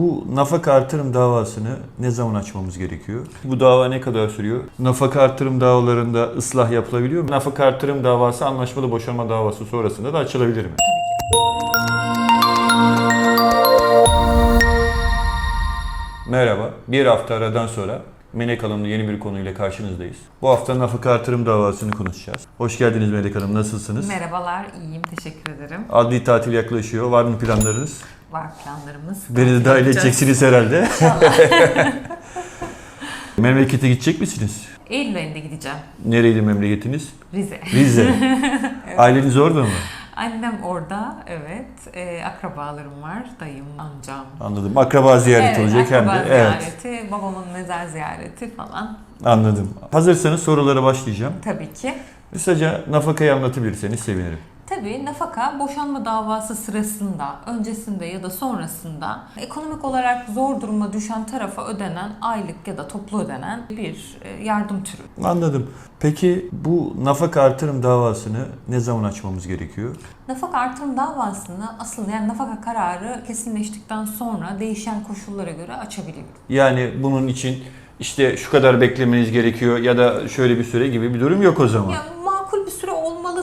Bu nafaka artırım davasını ne zaman açmamız gerekiyor? Bu dava ne kadar sürüyor? Nafaka artırım davalarında ıslah yapılabiliyor mu? Nafaka artırım davası anlaşmalı boşanma davası sonrasında da açılabilir mi? Merhaba. Bir hafta aradan sonra Melek Hanım'la yeni bir konuyla karşınızdayız. Bu hafta nafaka artırım davasını konuşacağız. Hoş geldiniz Melek Hanım. Nasılsınız? Merhabalar, iyiyim. Teşekkür ederim. Adli tatil yaklaşıyor. Var mı planlarınız? Var planlarımız. Beni de dahil edeceksiniz herhalde. Memlekete gidecek misiniz? Eylül ayında gideceğim. Nereydi memleketiniz? Rize. Rize. Aileniz orada mı? Annem orada, evet. Ee, akrabalarım var. Dayım, amcam. Anladım. Akraba ziyareti evet, olacak hem de. akraba Evet. Babamın mezar ziyareti falan. Anladım. Hazırsanız sorulara başlayacağım. Tabii ki. Kısaca nafakayı anlatabilirseniz sevinirim. Tabii nafaka boşanma davası sırasında, öncesinde ya da sonrasında ekonomik olarak zor duruma düşen tarafa ödenen aylık ya da toplu ödenen bir e, yardım türü. Anladım. Peki bu nafaka artırım davasını ne zaman açmamız gerekiyor? Nafaka artırım davasını asıl yani nafaka kararı kesinleştikten sonra değişen koşullara göre açabiliyoruz. Yani bunun için işte şu kadar beklemeniz gerekiyor ya da şöyle bir süre gibi bir durum yok o zaman. Ya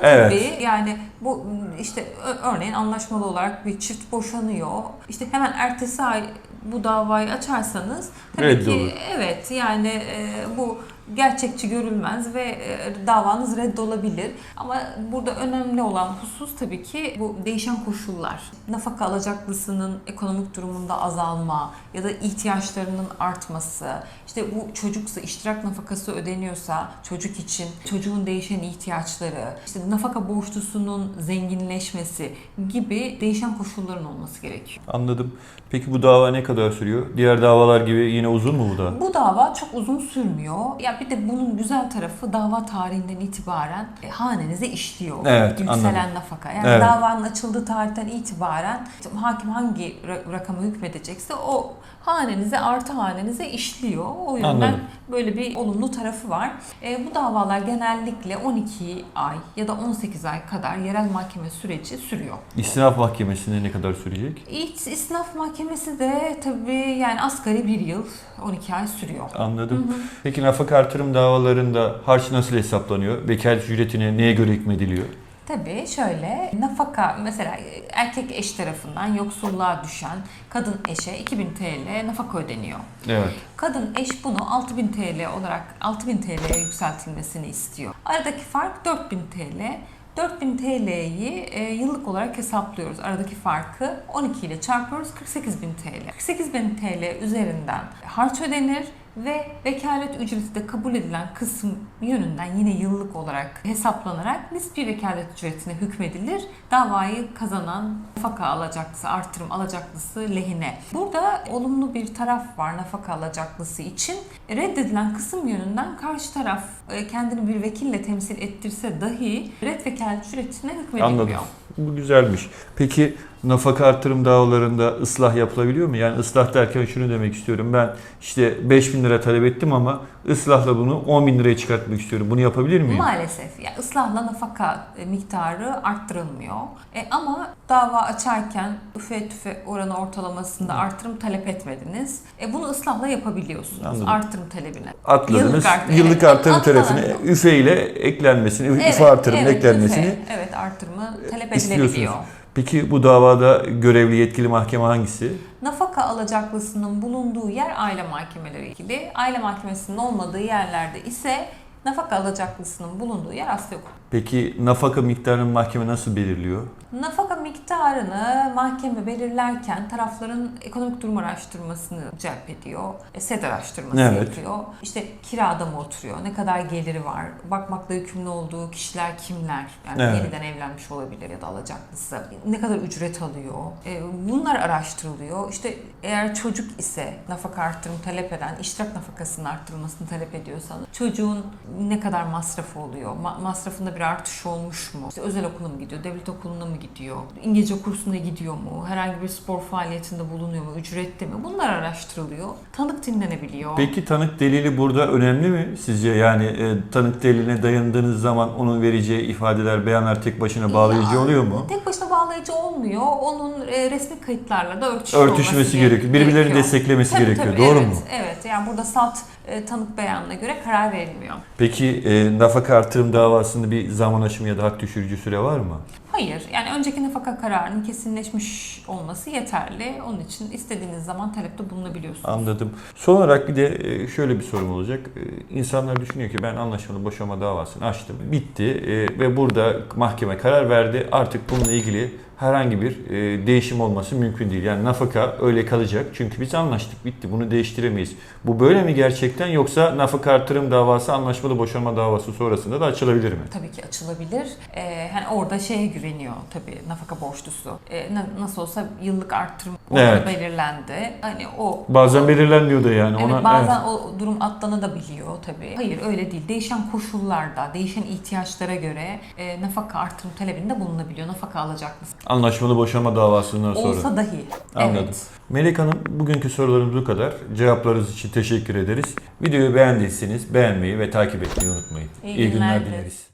Evet. tabii. Yani bu işte örneğin anlaşmalı olarak bir çift boşanıyor. İşte hemen ertesi ay bu davayı açarsanız tabii Reddolur. ki evet yani e, bu gerçekçi görülmez ve e, davanız reddolabilir. Ama burada önemli olan husus tabii ki bu değişen koşullar. Nafaka alacaklısının ekonomik durumunda azalma ya da ihtiyaçlarının artması, işte bu çocuksa iştirak nafakası ödeniyorsa çocuk için çocuğun değişen ihtiyaçları, işte nafaka borçlusunun zenginleşmesi gibi değişen koşulların olması gerekiyor. Anladım. Peki bu dava ne kadar sürüyor? Diğer davalar gibi yine uzun mu bu da? Bu dava çok uzun sürmüyor. Ya bir de bunun güzel tarafı dava tarihinden itibaren e, hanenize işliyor. Evet, Yükselen anladım. nafaka. Yani Evet. davanın açıldığı tarihten itibaren işte hakim hangi ra- rakamı hükmedecekse o hanenize artı hanenize işliyor. O yüzden Anladım. böyle bir olumlu tarafı var. E, bu davalar genellikle 12 ay ya da 18 ay kadar yerel mahkeme süreci sürüyor. İstinaf Mahkemesi'nde ne kadar sürecek? İç isnaf mahkemesi de tabii yani asgari bir yıl 12 ay sürüyor. Anladım. Peki nafaka artırım davalarında harç nasıl hesaplanıyor? Vekalet ücretine neye göre hükmediliyor? Tabii şöyle nafaka mesela erkek eş tarafından yoksulluğa düşen kadın eşe 2000 TL nafaka ödeniyor. Evet. Kadın eş bunu 6000 TL olarak 6000 TL'ye yükseltilmesini istiyor. Aradaki fark 4000 TL. 4000 TL'yi e, yıllık olarak hesaplıyoruz. Aradaki farkı 12 ile çarpıyoruz 48000 TL. 48000 TL üzerinden harç ödenir ve vekalet ücreti de kabul edilen kısım yönünden yine yıllık olarak hesaplanarak nispi vekalet ücretine hükmedilir. Davayı kazanan nafaka alacaklısı, artırım alacaklısı lehine. Burada olumlu bir taraf var nafaka alacaklısı için. Reddedilen kısım yönünden karşı taraf e, kendini bir vekille temsil ettirse dahi red vekalet ücretine hükmedilmiyor. Anladım. Bu güzelmiş. Peki nafaka artırım davalarında ıslah yapılabiliyor mu? Yani ıslah derken şunu demek istiyorum. Ben işte 5000 lira talep ettim ama ıslahla bunu 10 bin liraya çıkartmak istiyorum. Bunu yapabilir miyim? Maalesef yani ıslahla nafaka e, miktarı arttırılmıyor. E, ama dava açarken üfe tüfe oranı ortalamasında artırım talep etmediniz. E, bunu ıslahla yapabiliyorsunuz. Anladım. Artırım talebine. Atladınız. Yıllık artı- Yıllık artırım tarafını üfe ile eklenmesini, Evet, üfe artırımın evet, eklenmesini üfe, evet artırımı talep istiyorsunuz. edilebiliyor. Peki bu davada görevli yetkili mahkeme hangisi? Nafaka alacaklısının bulunduğu yer aile mahkemeleri ilgili. Aile mahkemesinin olmadığı yerlerde ise nafaka alacaklısının bulunduğu yer asya hukuk. Peki nafaka miktarını mahkeme nasıl belirliyor? Nafaka miktarını mahkeme belirlerken tarafların ekonomik durum araştırmasını celp ediyor. E, SED araştırması Evet. yapıyor. İşte kirada mı oturuyor, ne kadar geliri var, bakmakla yükümlü olduğu kişiler kimler, yani Evet. yeniden evlenmiş olabilir ya da alacaklısı, ne kadar ücret alıyor, E, bunlar araştırılıyor. İşte eğer çocuk ise nafaka artırımı talep eden, iştirak nafakasının arttırılmasını talep ediyorsanız çocuğun ne kadar masrafı oluyor, Ma- masrafında bir artış olmuş mu, İşte özel okula mı gidiyor, devlet okuluna mı gidiyor, İngilizce kursuna gidiyor mu, herhangi bir spor faaliyetinde bulunuyor mu, ücretli mi bunlar araştırılıyor. Tanık dinlenebiliyor. Peki tanık delili burada önemli mi sizce? Yani e, tanık deliline dayandığınız zaman onun vereceği ifadeler, beyanlar tek başına bağlayıcı Ya, oluyor mu? Tek başına olmuyor. Onun e, resmi kayıtlarla da örtüşüyor Örtüşmesi gerekiyor. Birbirlerini gerekiyor. desteklemesi Tabii, gerekiyor. tabii, Doğru evet, mu? Evet. Yani burada salt e, tanık beyanına göre karar verilmiyor. Peki e, nafaka artırım davasında bir zaman aşımı ya da hak düşürücü süre var mı? Hayır. Yani önceki nafaka kararının kesinleşmiş olması yeterli. Onun için istediğiniz zaman talepte bulunabiliyorsunuz. Anladım. Son olarak bir de e, şöyle bir sorum olacak. İnsanlar düşünüyor ki ben anlaşmalı boşanma davasını açtım. Bitti ve burada mahkeme karar verdi. Artık bununla ilgili herhangi bir e, değişim olması mümkün değil. Yani nafaka öyle kalacak. Çünkü biz anlaştık bitti. Bunu değiştiremeyiz. Bu böyle mi gerçekten yoksa nafaka artırım davası anlaşmalı boşanma davası sonrasında da açılabilir mi? Tabii ki açılabilir. Ee, hani orada şeye güveniyor tabii nafaka borçlusu. Ee, na- nasıl olsa yıllık arttırım oranı Evet. belirlendi. Hani o Bazen o- belirlenmiyor da yani. Evet Ona, bazen o durum atlanabiliyor tabii. Hayır öyle değil. Değişen koşullarda, değişen ihtiyaçlara göre e, nafaka artırım talebinde bulunabiliyor. Nafaka alacak mısın? Anlaşmalı boşanma davasından sonra. Olsa dahi. Anladım. Evet. Melek Hanım bugünkü sorularımız bu kadar. Cevaplarınız için teşekkür ederiz. Videoyu beğendiyseniz beğenmeyi ve takip etmeyi unutmayın. İyi İyi günler günler dileriz. dileriz.